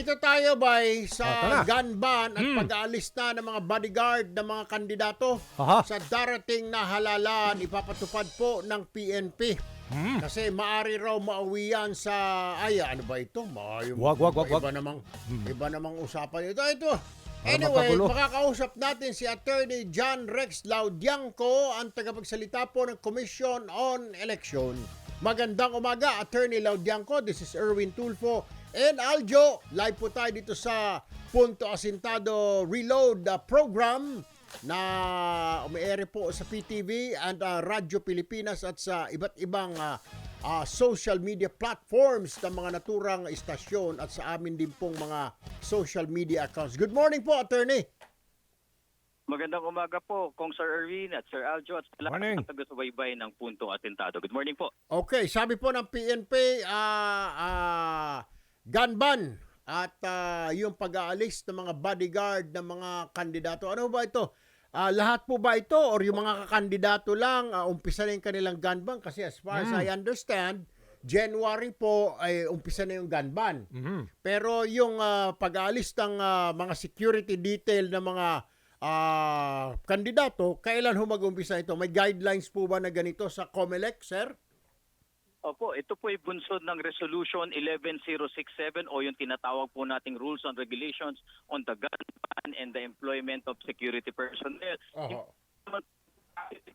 Dito tayo bay Oh, sa tara. gun ban at Hmm. pag-aalis na ng mga bodyguard ng mga kandidato Aha. sa darating na halalan ipapatupad po ng PNP. Hmm. Kasi maari raw mauwi yan sa ay ano ba ito? Ma, yung, Wag, wag, wag, wag. Iba namang iba namang usapan ito. Ito. Anyway, makakausap natin si Attorney John Rex Laudianco, ang tagapagsalita po ng Commission on Election. Magandang umaga, Attorney Laudianco. This is Erwin Tulfo and Aljo. Live po tayo dito sa Punto Asintado Reload uh, program na umiere po sa PTV and uh, Radyo Pilipinas at sa iba't ibang uh, uh, social media platforms ng mga naturang istasyon at sa amin din pong mga social media accounts. Good morning po, Attorney. Magandang umaga po, Kong Sir Erwin at Sir Aljo at sa lahat Morning. ng taga-subaybay ng Punto Atentado. Good morning po. Okay, sabi po ng PNP, ah ah, gun ban at ah, yung pag-aalis ng mga bodyguard ng mga kandidato. Ano ba ito? Ah, lahat po ba ito or yung mga kakandidato lang ah, umpisa na yung kanilang gun ban? Kasi as far as Mm. I understand, January po ay umpisa na yung gun ban. Mhm. Pero yung ah, pag-aalis ng ah, mga security detail ng mga ah, kandidato, kailan ho mag-umpisa ito? May guidelines po ba na ganito sa COMELEC, sir? Opo, ito po ay bunsod ng Resolution 11067 o yung tinatawag po nating Rules and Regulations on the Gun Ban and the Employment of Security Personnel. Oho.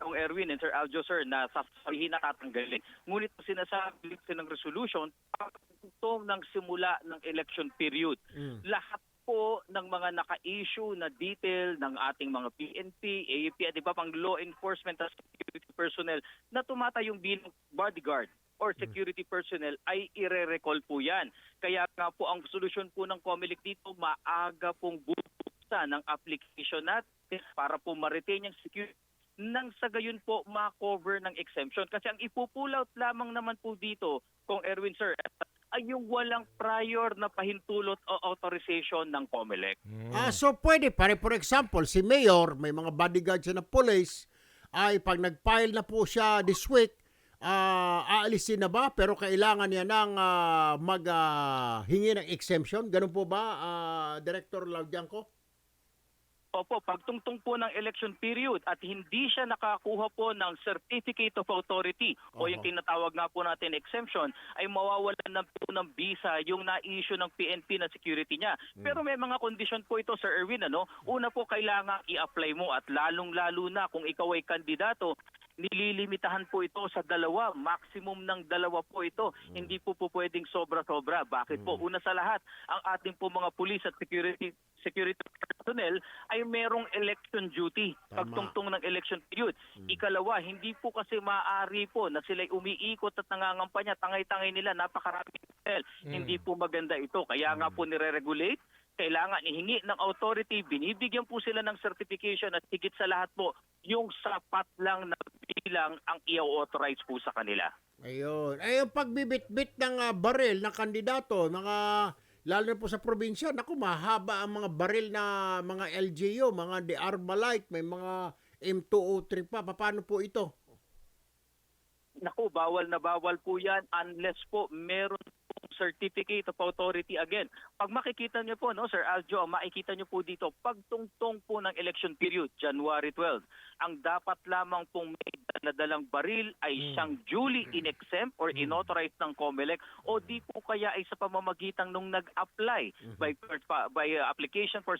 Kong Erwin and Sir Aljo Sir na sasabihin na tatanggalin. Ngunit sinasabi ng resolution, pagtutong ng simula ng election period. Mm. lahat po ng mga naka-issue na detail ng ating mga PNP, AAP, at iba pang law enforcement at security personnel na tumatayong bilang bodyguard or security personnel ay ire-recall po yan. Kaya nga po ang solusyon po ng COMELEC dito, maaga pong bubuksan ng application natin para po ma-retain yung security nang sa gayon po ma-cover ng exemption. Kasi ang ipupull out lamang naman po dito, kung Erwin Sir, ay yung walang prior na pahintulot o authorization ng COMELEC. Ah, so pwede pare for example, si Mayor, may mga bodyguard siya na police, ay pag nag-file na po siya this week, ah aalisin na ba pero kailangan niya nang ah, mag ah, hingi ng exemption? Ganun po ba, ah, Director Laudianco? Opo, pagtungtong po ng election period at hindi siya nakakuha po ng Certificate of Authority o yung tinatawag nga po natin exemption ay mawawalan na po ng visa yung na-issue ng PNP na security niya. Pero may mga kondisyon po ito Sir Erwin ano. Una po kailangan i-apply mo at lalong-lalo na kung ikaw ay kandidato nililimitahan po ito sa dalawa, maximum ng dalawa po ito. Hindi po po pwedeng sobra-sobra. Bakit po? Una sa lahat, ang ating po mga police at security security personnel ay merong election duty Tama. pagtungtong ng election period. Ikalawa, hindi po kasi maaari po na sila'y umiikot at nangangampanya, tangay-tangay nila, napakaraming personnel. Hindi po maganda ito. Kaya nga po nire-regulate, kailangan ihingi ng authority, binibigyan po sila ng certification at higit sa lahat po, yung sapat lang na bilang ang i-authorize po sa kanila. Ayun. Ay, yung pagbibit-bit ng ah, baril ng kandidato, mga lalo na po sa probinsya, naku, mahaba ang mga baril na mga LGU, mga de Armalite, may mga M203 pa. Paano po ito? Naku, bawal na bawal po yan unless po meron certificate of authority again. Pag makikita niyo po, no, Sir Aljo, makikita niyo po dito, pagtungtong po ng election period, January 12, ang dapat lamang pong may daladalang baril ay siyang duly in-exempt or inauthorized ng COMELEC o di po kaya ay sa pamamagitan nung nag-apply by, by uh, application for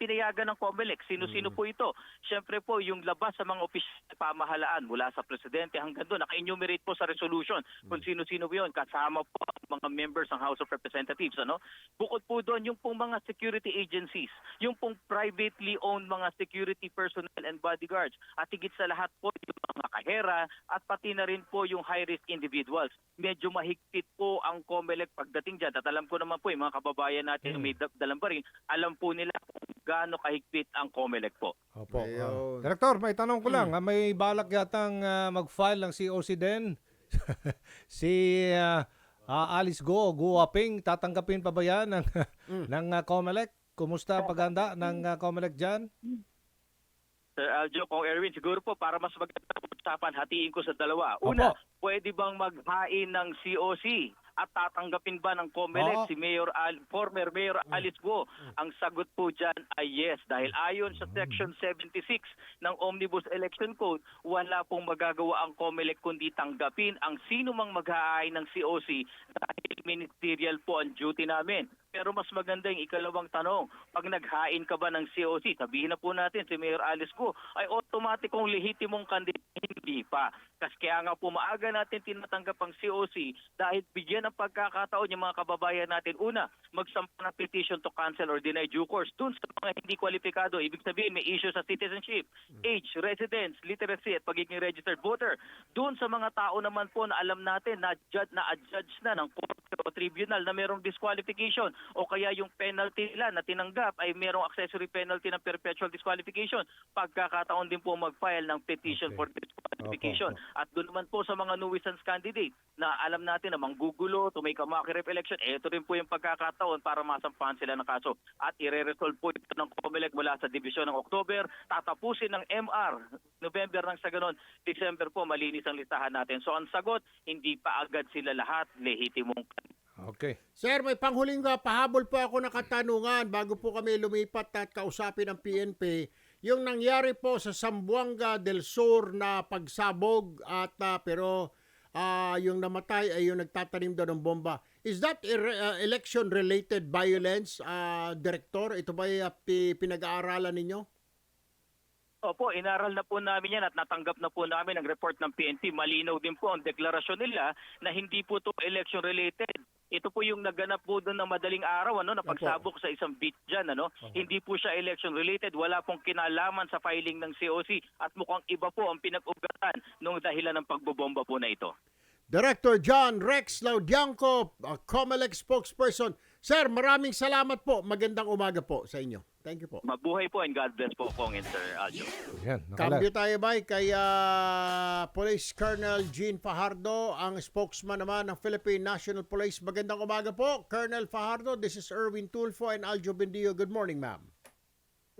pinayagan ng COMELEC. Sino-sino po ito? Siyempre po, yung labas sa mga opisyal na pamahalaan mula sa presidente hanggang doon, naka-enumerate po sa resolution kung sino-sino po yun. Kasama po ang mga members ng House of Representatives. Ano? Bukod po doon, yung pong mga security agencies, yung pong privately owned mga security personnel and bodyguards, at higit sa lahat po yung mga kahera, at pati na rin po yung high-risk individuals. Medyo mahigpit po ang COMELEC pagdating dyan. At alam ko naman po, yung mga kababayan natin na may da- dalang baril, alam po nila gaano kahigpit ang COMELEC po. Opo. Ayun. ah. Director, may tanong ko lang. ah, May balak yatang ah, mag-file ng COC din. si ah, ah, Alice Go, Guwaping, tatanggapin pa ba yan ng, ng ah, COMELEC? Kumusta paghanda ng ah, COMELEC dyan? Sir Aljo, kung Erwin, siguro po para mas magandang usapan, hatiin ko sa dalawa. Una, Opo. pwede bang maghain ng COC at tatanggapin ba ng COMELEC Oo. si Mayor Al- former Mayor Alice Guo? Ang sagot po dyan ay yes dahil ayon sa Section 76 ng Omnibus Election Code, wala pong magagawa ang COMELEC kundi tanggapin ang sino mang mag-aay ng COC dahil ministerial po ang duty namin. Pero mas maganda yung ikalawang tanong, pag naghain ka ba ng COC, sabihin na po natin si Mayor Alice Guo ay automatikong lehitimong kandidato, hindi pa. Kasi kaya nga po maaga natin tinatanggap ang COC dahil bigyan ng pagkakataon yung mga kababayan natin. Una, magsampa ng petition to cancel or deny due course. Dun sa mga hindi kwalipikado, ibig sabihin may issue sa citizenship, age, residence, literacy at pagiging registered voter. Dun sa mga tao naman po na alam natin na judge na adjudge na ng court o tribunal na merong disqualification o kaya yung penalty nila na tinanggap ay merong accessory penalty ng perpetual disqualification. Pagkakataon din po mag-file ng petition Okay. for disqualification. Opo, At doon naman po sa mga nuisance candidate na alam natin na manggugulo, to make a mockery election, ito rin po yung pagkakataon para masampahan sila ng kaso. At ire-resolve po ito ng COMELEC mula sa division ng October, tatapusin ng MR, November nang sa ganon, December po malinis ang listahan natin. So ang sagot, hindi pa agad sila lahat lehitimong Okay. Sir, may panghuling nga, pahabol po ako ng katanungan bago po kami lumipat at kausapin ng PNP. Yung nangyari po sa Sambuanga del Sur na pagsabog at ah, pero ah, yung namatay ay yung nagtatanim daw ng bomba. Is that election related violence, ah, Director? Ito ba pi- pinag-aaralan ninyo? Opo, inaral na po namin yan at natanggap na po namin ang report ng PNP. Malinaw din po ang deklarasyon nila na hindi po to election related. Ito po yung naganap po doon ng madaling araw ano na pagsabok sa isang beach dyan ano. Hindi po siya election related, wala pong kinalaman sa filing ng COC at mukhang iba po ang pinag-ugatan nung dahilan ng pagbobomba po na ito. Director John Rex Laudianco, uh, COMELEC spokesperson. Sir, maraming salamat po. Magandang umaga po sa inyo. Thank you po. Mabuhay po and God bless po Kong and Sir Aljo. Yan. Nakala. Cambio tayo ba kay ah, Police Colonel Gene Fajardo, ang spokesman naman ng Philippine National Police. Magandang umaga po, Colonel Fajardo. This is Erwin Tulfo and Aljo Bendio. Good morning, ma'am.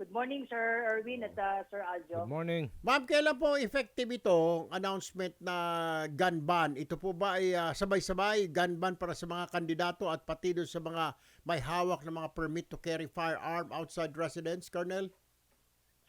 Good morning, Sir Erwin at uh, Sir Aljo. Good morning. Ma'am, kailan po effective ito, announcement na gun ban? Ito po ba ay ah, sabay-sabay gun ban para sa mga kandidato at pati doon sa mga may hawak na mga permit to carry firearm outside residence, Colonel?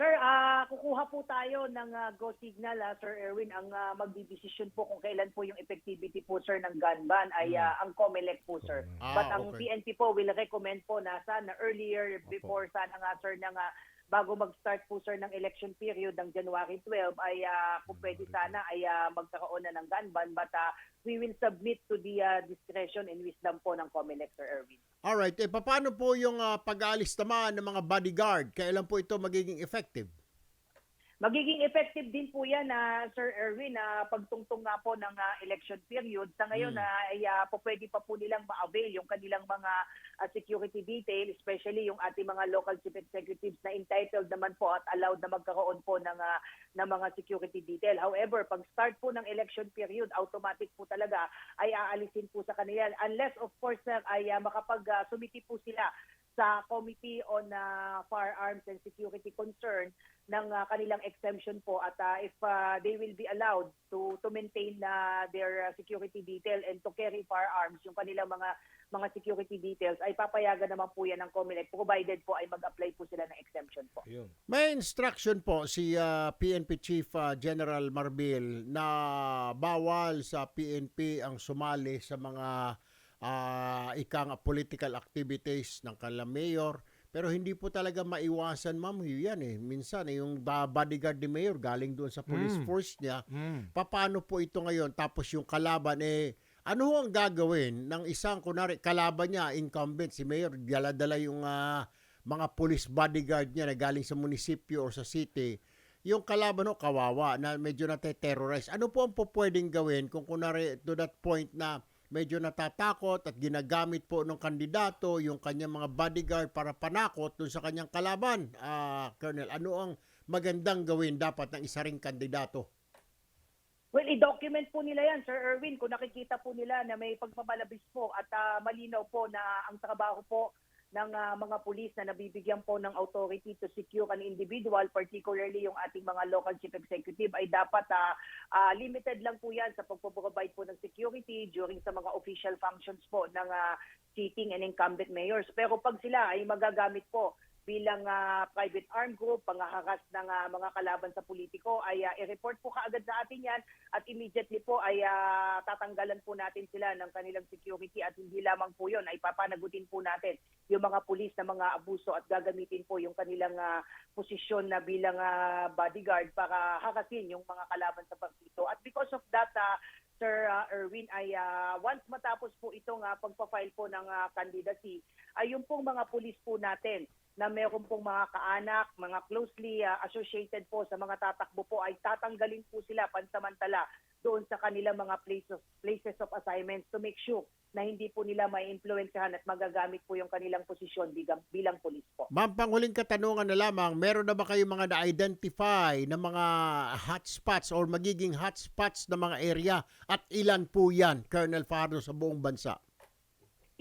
Sir, ah kukuha po tayo ng ah, go signal, ah, Sir Erwin. Ang uh, magdidesisyon po kung kailan po yung effectivity po, sir, ng gun ban ay ah, ang COMELEC po, sir. Ah, But ang okay. PNP po will recommend po na sana earlier before sana nga, sir, ng ah, bago mag-start po, sir, ng election period ng January 12 ay ah, kung pwede sana ay ah, magkakaroon na ng gun ban. But ah, we will submit to the ah, discretion and wisdom po ng COMELEC, Sir Erwin. Alright, eh paano po yung ah, pag-aalis naman ng mga bodyguard? Kailan po ito magiging effective? Magiging effective din po yan na Sir Erwin na pagtungtong nga po ng ah, election period. Sa ngayon na ay ah, po pwede pa po nilang ma-avail yung kanilang mga ah, security detail, especially yung ating mga local chief executives na entitled naman po at allowed na magkaroon po ng, ah, ng mga security detail. However, pag start po ng election period, automatic po talaga ay aalisin po sa kanila. Unless of course sir, ay ah, makapag-sumiti po sila sa Committee on ah, Firearms and Security Concern ng ah, kanilang exemption po at ah, if ah, they will be allowed to to maintain na their ah, security detail and to carry firearms yung kanilang mga mga security details ay papayagan naman po yan ng COMELEC provided po ay mag-apply po sila ng exemption po. Yun. May instruction po si ah, PNP Chief ah, General Marbil na bawal sa PNP ang sumali sa mga ah, ikang political activities ng kanilang mayor. Pero hindi po talaga maiwasan, ma'am, yan eh. Minsan, eh, yung bodyguard ni mayor galing doon sa police Mm. force niya. Mm. Paano po ito ngayon? Tapos yung kalaban, eh, ano ang gagawin ng isang, kunwari, kalaban niya, incumbent, si mayor, dala-dala yung ah, mga police bodyguard niya na galing sa munisipyo o sa city, yung kalaban ho, kawawa, na medyo nate-terrorize. Ano po ang po pwedeng gawin kung kunwari to that point na medyo natatakot at ginagamit po ng kandidato yung kanyang mga bodyguard para panakot dun sa kanyang kalaban, ah, Colonel? Ano ang magandang gawin dapat ng isa ring kandidato? Well, i-document po nila yan, Sir Erwin, kung nakikita po nila na may pagmamalabis po at ah, malinaw po na ang trabaho po ng ah, mga pulis na nabibigyan po ng authority to secure an individual, particularly yung ating mga local chief executive, ay dapat ah, ah, limited lang po yan sa pagpo-provide po ng security during sa mga official functions po ng ah, sitting and incumbent mayors. Pero pag sila ay magagamit po bilang ah, private armed group, pangaharas ng ah, mga kalaban sa politiko, ay ah, i-report po kaagad sa atin yan at immediately po ay ah, tatanggalan po natin sila ng kanilang security at hindi lamang po yun, ay papanagutin po natin yung mga pulis na mga abuso at gagamitin po yung kanilang ah, posisyon na bilang ah, bodyguard para harasin yung mga kalaban sa partido. At because of that, ah, Sir ah, Erwin, ay ah, once matapos po itong uh, pagpa-file po ng ah, candidacy, ay yung pong mga pulis po natin na meron pong mga kaanak, mga closely ah, associated po sa mga tatakbo po ay tatanggalin po sila pansamantala doon sa kanilang mga places, places of assignments to make sure na hindi po nila may influensyahan at magagamit po yung kanilang posisyon bilang, bilang pulis po. Ma'am, panghuling katanungan na lamang, meron na ba kayong mga na-identify na mga hotspots or magiging hotspots na mga area at ilan po yan, Colonel Fardo, sa buong bansa?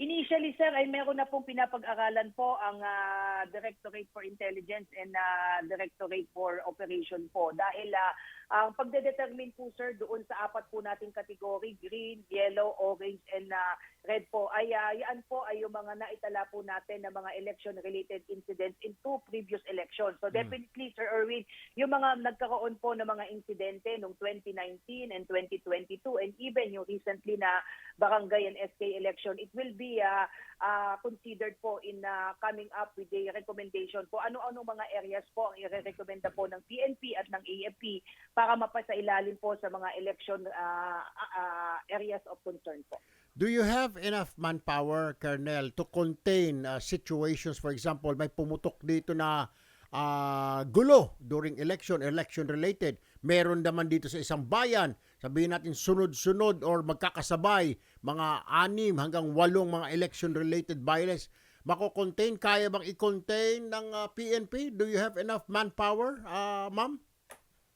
Initially, sir, ay meron na pong pinapag-aralan po ang ah, Directorate for Intelligence and ah, Directorate for Operation po. Dahil ah, ang pagdedetermine po, sir, doon sa apat po nating kategory, green, yellow, orange, and ah, red po, ay ah, yan po ay yung mga naitala po natin na mga election-related incidents in two previous elections. So definitely, Sir Erwin, yung mga nagkaroon po ng mga insidente noong 2019 and 2022 and even yung recently na barangay and SK election, it will be uh, uh, considered po in uh, coming up with a recommendation po. Ano-ano mga areas po ang i-recommenda po ng PNP at ng AFP para mapasailalim po sa mga election uh, uh, areas of concern po. Do you have enough manpower, Colonel, to contain uh, situations, for example, may pumutok dito na ah, gulo during election, election-related. Meron naman dito sa isang bayan, sabihin natin sunod-sunod or magkakasabay, mga anim hanggang walong mga election-related violence. Mako-contain, kaya bang i-contain ng ah, PNP? Do you have enough manpower, ah, ma'am?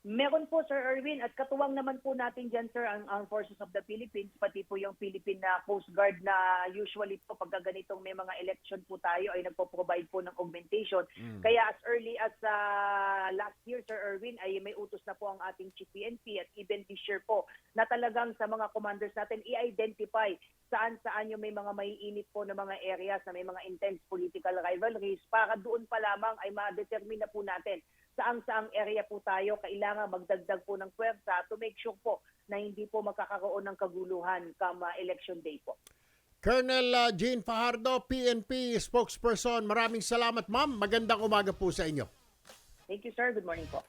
Meron po, Sir Erwin, at katuwang naman po natin dyan, Sir, ang Armed Forces of the Philippines, pati po yung Philippine na Coast Guard na usually po pagka ganitong may mga election po tayo ay nagpo-provide po ng augmentation. Kaya as early as uh, last year, Sir Erwin, ay may utos na po ang ating Chief PNP at even this year po na talagang sa mga commanders natin i-identify saan-saan yung may mga maiinit po na mga areas na may mga intense political rivalries para doon pa lamang ay ma-determine na po natin saang-saang area po tayo kailangan magdagdag po ng pwersa to make sure po na hindi po magkakaroon ng kaguluhan kama election day po. Colonel Jean Fajardo, PNP spokesperson. Maraming salamat, ma'am. Magandang umaga po sa inyo. Thank you, sir. Good morning po.